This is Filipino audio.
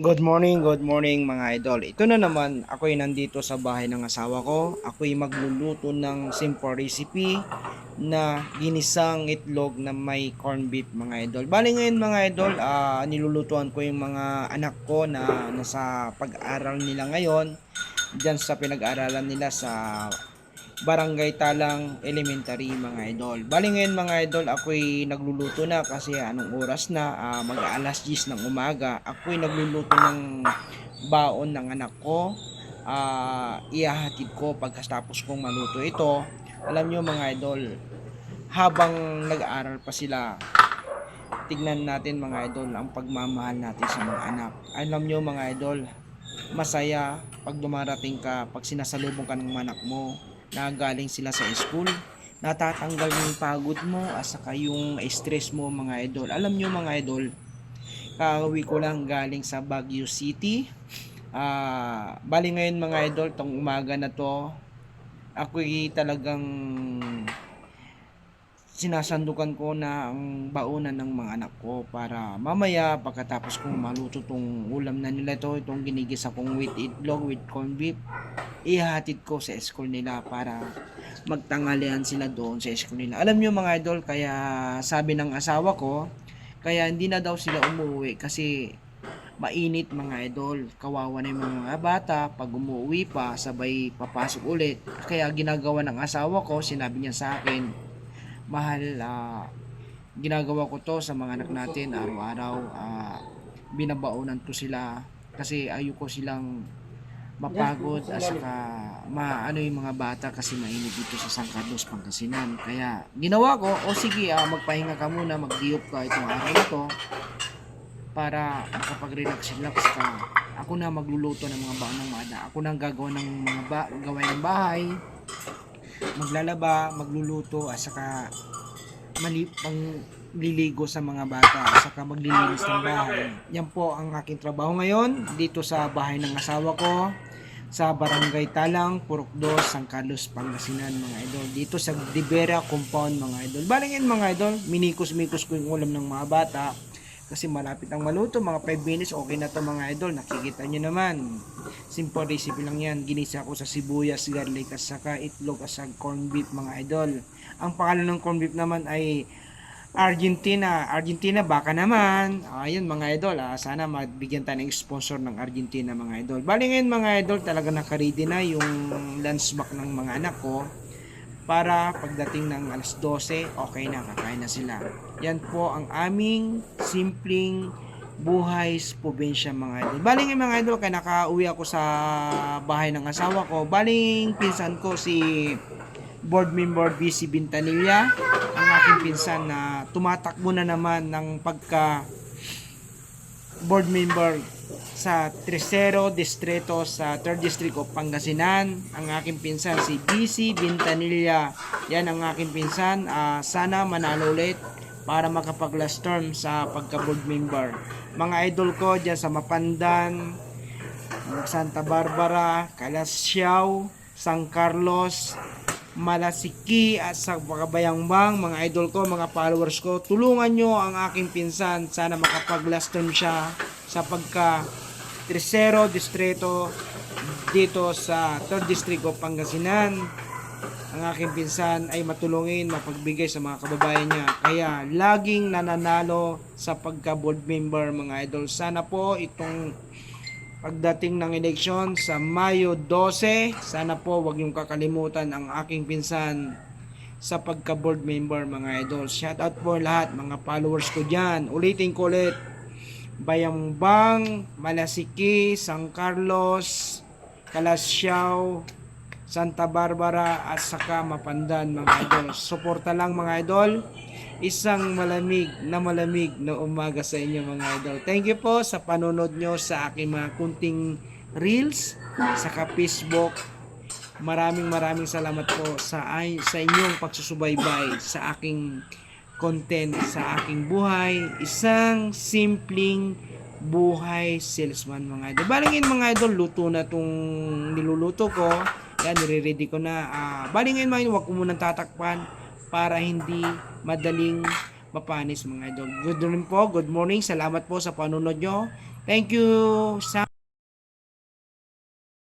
Good morning, good morning mga idol. Ito na naman, ako ay nandito sa bahay ng asawa ko. Ako ay magluluto ng simple recipe na ginisang itlog na may corn beef mga idol. Bali ngayon mga idol, ah, nilulutuan ko yung mga anak ko na nasa pag-aral nila ngayon. Diyan sa pinag-aralan nila sa Barangay Talang Elementary mga idol. Bali ngayon mga idol, ako'y nagluluto na kasi anong oras na, ah, mag alas 10 ng umaga. Ako'y nagluluto ng baon ng anak ko. Ah, ihahatid ko pagkatapos kong maluto ito. Alam nyo mga idol, habang nag-aaral pa sila, tignan natin mga idol ang pagmamahal natin sa mga anak. Alam nyo mga idol, masaya pag dumarating ka, pag sinasalubong ka ng anak mo, na galing sila sa school, natatanggal yung pagod mo at saka yung stress mo mga idol. Alam nyo mga idol, kauwi ko lang galing sa Baguio City. Ah, bali ngayon mga idol, tong umaga na to, ako'y talagang sinasandukan ko na ang baunan ng mga anak ko para mamaya pagkatapos kong maluto tong ulam na nila to, itong ginigisa kong with itlog, with corned beef, ihahatid ko sa school nila para magtangalian sila doon sa school nila. Alam nyo mga idol, kaya sabi ng asawa ko, kaya hindi na daw sila umuwi kasi mainit mga idol. Kawawa na yung mga bata. Pag umuwi pa, sabay papasok ulit. Kaya ginagawa ng asawa ko, sinabi niya sa akin, mahal, ah, ginagawa ko to sa mga anak natin araw-araw. ah, binabaunan ko sila kasi ayoko silang mapagod at saka maano yung mga bata kasi mainit dito sa San Carlos, Pangasinan. Kaya ginawa ko, o sige, ah, magpahinga ka muna, mag-diop ka itong araw na to para makapag-relax-relax ka. Ako na magluluto ng mga baon ng mga Ako na gagawa ng mga ba gawain ng bahay. Maglalaba, magluluto, at saka mali pang liligo sa mga bata at saka maglilinis ng bahay. Yan po ang aking trabaho ngayon dito sa bahay ng asawa ko sa Barangay Talang, Purok 2, San Carlos, Pangasinan mga idol. Dito sa Divera Compound mga idol. Bali ngayon mga idol, minikos-mikos ko yung ulam ng mga bata kasi malapit ang maluto, mga 5 minutes, okay na to mga idol. Nakikita nyo naman. Simple recipe lang yan. Ginisa ko sa sibuyas, garlic, at saka itlog, at saka corned beef mga idol. Ang pangalan ng corned beef naman ay Argentina. Argentina, baka naman. Ayun mga idol, ah, sana magbigyan tayo ng sponsor ng Argentina mga idol. Bali ngayon mga idol, talaga nakaready na yung lunch box ng mga anak ko para pagdating ng alas 12, okay na, kakain na sila. Yan po ang aming simpleng buhay sa probinsya mga idol. Baling mga idol, kaya nakauwi ako sa bahay ng asawa ko. Baling pinsan ko si board member BC Bintanilla, ang aking pinsan na tumatakbo na naman ng pagka board member sa Tercero Distrito sa 3rd District of Pangasinan. Ang aking pinsan si BC Bintanilla. Yan ang aking pinsan. Ah, sana manalo ulit para makapag last term sa pagka-board member. Mga idol ko dyan sa Mapandan, Santa Barbara, Calasiao, San Carlos, Malasiki at sa Pakabayangбang, mga idol ko, mga followers ko, tulungan nyo ang aking pinsan. Sana makapag last term siya sa pagka Tercero Distrito dito sa 3rd District of Pangasinan. Ang aking pinsan ay matulungin, mapagbigay sa mga kababayan niya. Kaya laging nananalo sa pagka-board member mga idol. Sana po itong pagdating ng eleksyon sa Mayo 12, sana po wag niyong kakalimutan ang aking pinsan sa pagka-board member mga idol. Shout out po lahat mga followers ko dyan. Ulitin ko ulit. Bayambang, Malasiki, San Carlos, Calasiao, Santa Barbara at saka Mapandan mga idol. Suporta lang mga idol. Isang malamig na malamig na umaga sa inyo mga idol. Thank you po sa panonood nyo sa aking mga kunting reels, saka Facebook. Maraming maraming salamat po sa ay, sa inyong pagsusubaybay sa aking content sa aking buhay. Isang simpleng buhay salesman mga idol. Balingin mga idol, luto na tong niluluto ko. Yan, nire-ready ko na. Ah, balingin mga idol, huwag ko munang tatakpan para hindi madaling mapanis mga idol. Good morning po, good morning. Salamat po sa panonood nyo. Thank you sa